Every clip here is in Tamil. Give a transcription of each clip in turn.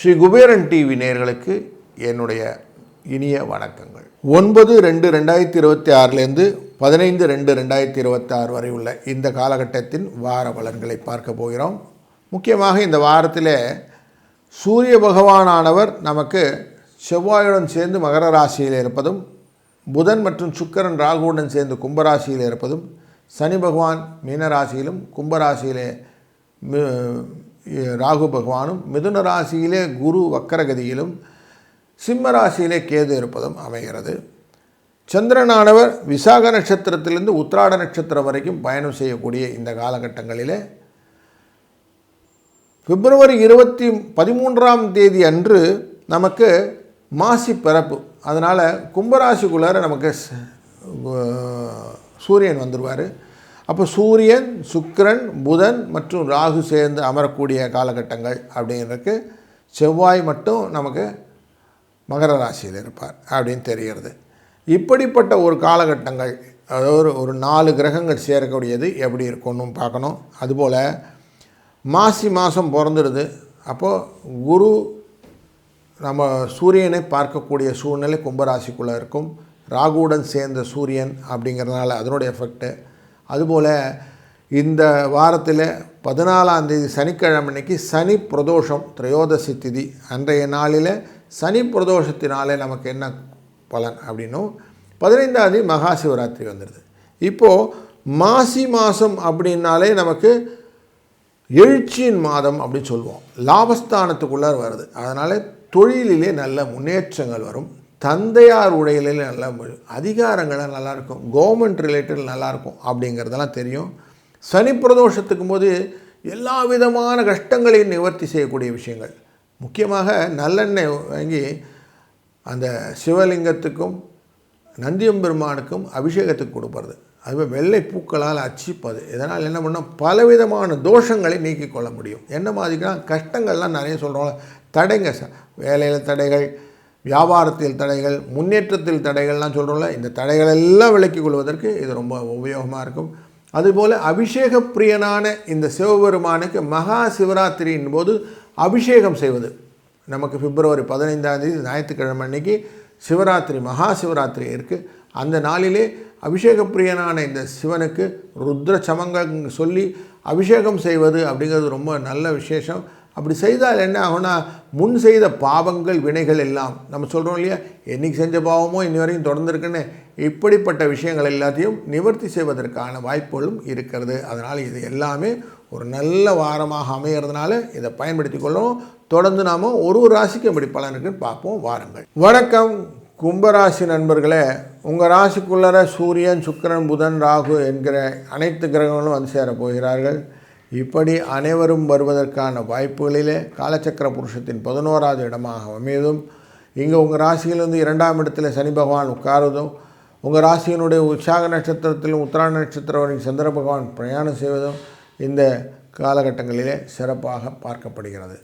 ஸ்ரீ குபேரன் டிவி நேர்களுக்கு என்னுடைய இனிய வணக்கங்கள். ஒன்பது ரெண்டு ரெண்டாயிரத்தி இருபத்தி ஆறுலேருந்து பதினைந்து ரெண்டு ரெண்டாயிரத்தி இருபத்தி ஆறு வரை உள்ள இந்த காலகட்டத்தின் வார பலன்களை பார்க்க போகிறோம். முக்கியமாக இந்த வாரத்தில் சூரிய பகவானானவர் நமக்கு செவ்வாயுடன் சேர்ந்து மகர ராசியில் இருப்பதும் புதன் மற்றும் சுக்கரன் ராகுவுடன் சேர்ந்து கும்பராசியில் இருப்பதும் சனி பகவான் மீனராசியிலும் கும்பராசியிலே ராகு பகவானும் மிதுன ராசியிலே குரு வக்கரகதியிலும் சிம்ம ராசியிலே கேது இருப்பதும் அமைகிறது. சந்திரனானவர் விசாக நட்சத்திரத்திலிருந்து உத்திராட நட்சத்திரம் வரைக்கும் பயணம் செய்யக்கூடிய இந்த காலகட்டங்களிலே பிப்ரவரி இருபத்தி பதிமூன்றாம் தேதி அன்று நமக்கு மாசி பிறப்பு. அதனால் கும்பராசிக்குள்ளார நமக்கு சூரியன் வந்துடுவார் அப்போ சூரியன் சுக்கிரன் புதன் மற்றும் ராகு சேர்ந்து அமரக்கூடிய காலகட்டங்கள் அப்படிங்கிறதுக்கு செவ்வாய் மட்டும் நமக்கு மகர ராசியில் இருப்பார் அப்படின்னு தெரிகிறது. இப்படிப்பட்ட ஒரு காலகட்டங்கள் அதாவது ஒரு ஒரு நாலு கிரகங்கள் சேரக்கூடியது எப்படி இருக்கும்னு பார்க்கணும். அதுபோல் மாசி மாதம் பிறந்துடுது. அப்போது குரு நம்ம சூரியனை பார்க்கக்கூடிய சூழ்நிலை கும்பராசிக்குள்ளே இருக்கும். ராகுவுடன் சேர்ந்த சூரியன் அப்படிங்கிறதுனால அதனுடைய எஃபெக்ட்டு அதுபோல் இந்த வாரத்தில் பதினாலாம் தேதி சனிக்கிழமை அன்னைக்கு சனி பிரதோஷம் திரையோதசி திதி. அன்றைய நாளில் சனி பிரதோஷத்தினாலே நமக்கு என்ன பலன் அப்படின்னும் பதினைந்தாம் தேதி மகா சிவராத்திரி வந்துடுது இப்போது மாசி மாதம் அப்படின்னாலே நமக்கு எழுச்சியின் மாதம் அப்படின்னு சொல்லுவோம். லாபஸ்தானத்துக்குள்ளார் வருது. அதனால் தொழிலிலே நல்ல முன்னேற்றங்கள் வரும். தந்தையார் உடையில நல்லா மு- நல்லாயிருக்கும் கவர்மெண்ட் ரிலேட்டட் நல்லாயிருக்கும் அப்படிங்கிறதெல்லாம் தெரியும். சனி பிரதோஷத்துக்கும் போது எல்லா விதமான கஷ்டங்களையும் நிவர்த்தி செய்யக்கூடிய விஷயங்கள். முக்கியமாக நல்லெண்ணெய் வாங்கி அந்த சிவலிங்கத்துக்கும் நந்தியம்பெருமானுக்கும் அபிஷேகத்துக்கு கொடுப்பறது அதுவே வெள்ளை பூக்களால் அச்சிப்பது இதனால் என்ன பண்ணோம் பலவிதமான தோஷங்களை நீக்கிக்கொள்ள முடியும். என்ன மாதிரினா கஷ்டங்கள்லாம் நிறைய சொல்கிறோம் தடைங்க சார் வேலையில் தடைகள் வியாபாரத்தில் தடைகள் முன்னேற்றத்தில் தடைகள்லாம் சொல்கிறோம்ல இந்த தடைகள் எல்லாம் விலக்கிக் கொள்வதற்கு இது ரொம்ப உபயோகமாக இருக்கும். அதுபோல் அபிஷேக பிரியனான இந்த சிவபெருமானுக்கு மகா சிவராத்திரியின் போது அபிஷேகம் செய்வது. நமக்கு பிப்ரவரி பதினைந்தாம் தேதி ஞாயிற்றுக்கிழமை அன்னைக்கு சிவராத்திரி மகா சிவராத்திரி இருக்குது அந்த நாளிலே அபிஷேக பிரியனான இந்த சிவனுக்கு ருத்ர சமங்கள் சொல்லி அபிஷேகம் செய்வது அப்படிங்கிறது ரொம்ப நல்ல விசேஷம். அப்படி செய்தால் என்ன ஆகும்னா முன் செய்த பாவங்கள் வினைகள் எல்லாம் நம்ம சொல்கிறோம் இல்லையா? என்னைக்கு செஞ்ச பாவமோ இன்னி வரைக்கும் தொடர்ந்துருக்குன்னு இப்படிப்பட்ட விஷயங்கள் எல்லாத்தையும் நிவர்த்தி செய்வதற்கான வாய்ப்புகளும் இருக்கிறது. அதனால் இது எல்லாமே ஒரு நல்ல வாரமாக அமைகிறதுனால இதை பயன்படுத்தி கொள்ளணும். தொடர்ந்து நாம் ஒரு ஒரு ராசிக்கு எப்படி பலன் இருக்குன்னு பார்ப்போம். வாருங்கள். வணக்கம். கும்பராசி நண்பர்களே உங்கள் ராசிக்குள்ளர சூரியன் சுக்கிரன் புதன் ராகு என்கிற அனைத்து கிரகங்களும் வந்து சேரப் போகிறார்கள். இப்படி அனைவரும் வருவதற்கான வாய்ப்புகளிலே காலச்சக்கர புருஷத்தின் பதினோராவது இடமாக அமையதும் இங்கே உங்கள் ராசியிலிருந்து இரண்டாம் இடத்துல சனி பகவான் உட்காருவதும் உங்கள் ராசியினுடைய உற்சாக நட்சத்திரத்திலும் உத்தராண நட்சத்திரம் வரை சந்திர பகவான் பிரயாணம் செய்வதும் இந்த காலகட்டங்களிலே சிறப்பாக பார்க்கப்படுகிறது.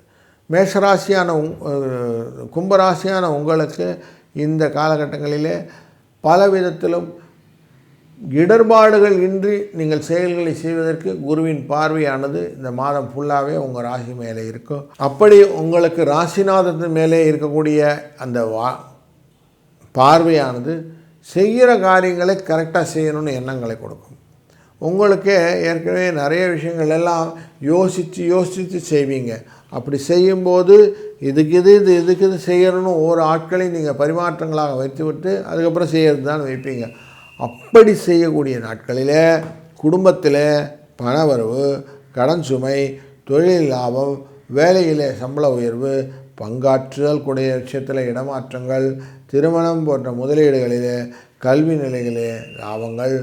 மேஷராசியான உங் கும்பராசியான உங்களுக்கு இந்த காலகட்டங்களிலே பல விதத்திலும் இடர்பாடுகள் இன்றி நீங்கள் செயல்களை செய்வதற்கு குருவின் பார்வையானது இந்த மாதம் ஃபுல்லாகவே உங்கள் ராசி மேலே இருக்கும் அப்படி உங்களுக்கு ராசிநாதத்தின் மேலே இருக்கக்கூடிய அந்த வா பார்வையானது செய்கிற காரியங்களை கரெக்டாக செய்யணும்னு எண்ணங்களை கொடுக்கும். உங்களுக்கு ஏற்கனவே நிறைய விஷயங்கள் எல்லாம் யோசித்து யோசித்து செய்வீங்க. அப்படி செய்யும்போது இதுக்கு இது இது இதுக்கு இது செய்யணும்னு ஒவ்வொரு ஆட்களையும் நீங்கள் பரிமாற்றங்களாக வைத்து விட்டு அதுக்கப்புறம் செய்யறது தான் வைப்பீங்க. அப்படி செய்யக்கூடிய நாட்களில் குடும்பத்தில் பணவரவு கடன் சுமை தொழில் லாபம் வேலையில் சம்பள உயர்வு பங்காற்றுதல் கூடிய விஷயத்தில் இடமாற்றங்கள் திருமணம் போன்ற முதலீடுகளில் கல்வி நிலைகளே லாபங்கள்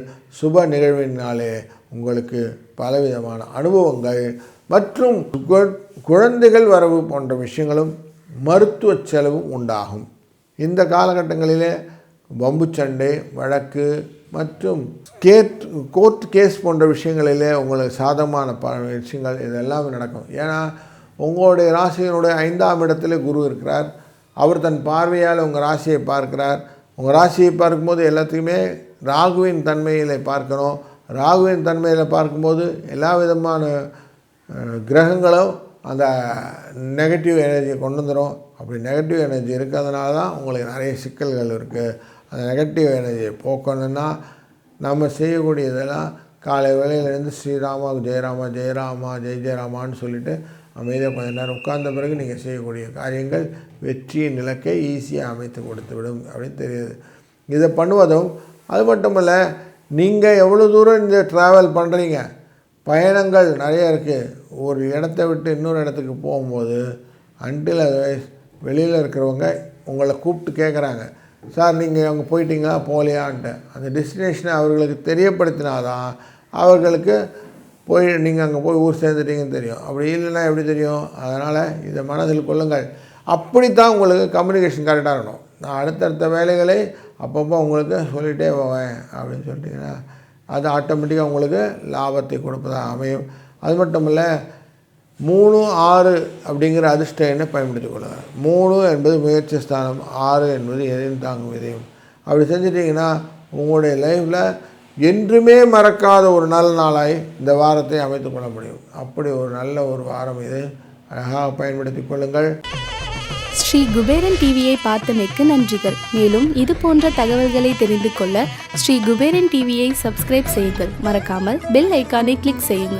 சுப நிகழ்வினாலே உங்களுக்கு பலவிதமான அனுபவங்கள் மற்றும் கு- குழந்தைகள் வரவு போன்ற விஷயங்களும் மருத்துவ செலவும் உண்டாகும். இந்த காலகட்டங்களிலே வம்பு சண்டை வழக்கு மற்றும் கேட் கோர்ட் கேஸ் போன்ற விஷயங்களிலே உங்களுக்கு சாதகமான ப விஷயங்கள் இதெல்லாம் நடக்கும். ஏன்னா உங்களுடைய ராசியினுடைய ஐந்தாம் இடத்துல குரு இருக்கிறார். அவர் தன் பார்வையால் உங்கள் ராசியை பார்க்கிறார். உங்கள் ராசியை பார்க்கும்போது எல்லாத்துக்குமே ராகுவின் தன்மையில் பார்க்கணும். ராகுவின் தன்மையில் பார்க்கும்போது எல்லா விதமான கிரகங்களும் அந்த நெகட்டிவ் எனர்ஜியை கொண்டு வந்துடும் அப்படி நெகட்டிவ் எனர்ஜி இருக்கிறதுனால தான் உங்களுக்கு நிறைய சிக்கல்கள் இருக்குது அந்த நெகட்டிவ் எனர்ஜியை போக்கணும்னா நம்ம செய்யக்கூடியதெல்லாம் காலை வேளையிலேருந்து ஸ்ரீராமா ஜெயராமா ஜெயராமா ஜெய ஜெயராமான்னு சொல்லிட்டு அமைதியாக கொஞ்ச நேரம் உட்கார்ந்த பிறகு நீங்கள் செய்யக்கூடிய காரியங்கள் வெற்றியின் இலக்கை ஈஸியாக அமைத்து கொடுத்து விடும் அப்படின்னு தெரியுது. இதை பண்ணுவதும் அது மட்டும் இல்லை நீங்கள் எவ்வளோ தூரம் இந்த ட்ராவல் பண்ணுறீங்க பயணங்கள் நிறைய இருக்குது ஒரு இடத்த விட்டு இன்னொரு இடத்துக்கு போகும்போது அன்டில் வெளியில் இருக்கிறவங்க உங்களை கூப்பிட்டு கேட்குறாங்க சார் நீங்கள் அங்கே போயிட்டீங்களா? போகலையான்ட்டு. அந்த டெஸ்டினேஷனை அவர்களுக்கு தெரியப்படுத்தினாதான் அவர்களுக்கு போய் நீங்கள் அங்கே போய் ஊர் சேர்ந்துட்டீங்கன்னு தெரியும். அப்படி இல்லைன்னா எப்படி தெரியும்? அதனால் இதை மனதில் கொள்ளுங்கள். அப்படித்தான் உங்களுக்கு கம்யூனிகேஷன் கரெக்டாக இருக்கணும். நான் அடுத்தடுத்த வேலைகளை அப்பப்போ உங்களுக்கு சொல்லிகிட்டே போவேன் அப்படின்னு சொல்லிட்டீங்கன்னா அது ஆட்டோமேட்டிக்காக உங்களுக்கு லாபத்தை கொடுப்பதாக அமையும். அது மட்டும் இல்லை மூணு ஆறு அப்படிங்கிற அதிர்ஷ்ட எண்ணை பயன்படுத்திக் கொள்ளுங்கள். மூணு என்பது முயற்சி ஸ்தானம் ஆறு என்பது எதையும் தாங்கும் விதையும். அப்படி செஞ்சிட்டிங்கன்னா உங்களுடைய லைஃப்பில் என்றுமே மறக்காத ஒரு நல்ல நாளாய் இந்த வாரத்தை அமைத்து கொள்ள முடியும். அப்படி ஒரு நல்ல ஒரு வாரம் இது. அழகாக பயன்படுத்திக் கொள்ளுங்கள். ஸ்ரீ குபேரன் டிவியை பார்த்தமைக்கு நன்றிகள். மேலும் இது போன்ற தகவல்களை தெரிந்து கொள்ள ஸ்ரீ குபேரன் டிவியை சப்ஸ்கிரைப் செய்யுங்கள். மறக்காமல் பெல் ஐக்கானை கிளிக் செய்யுங்கள்.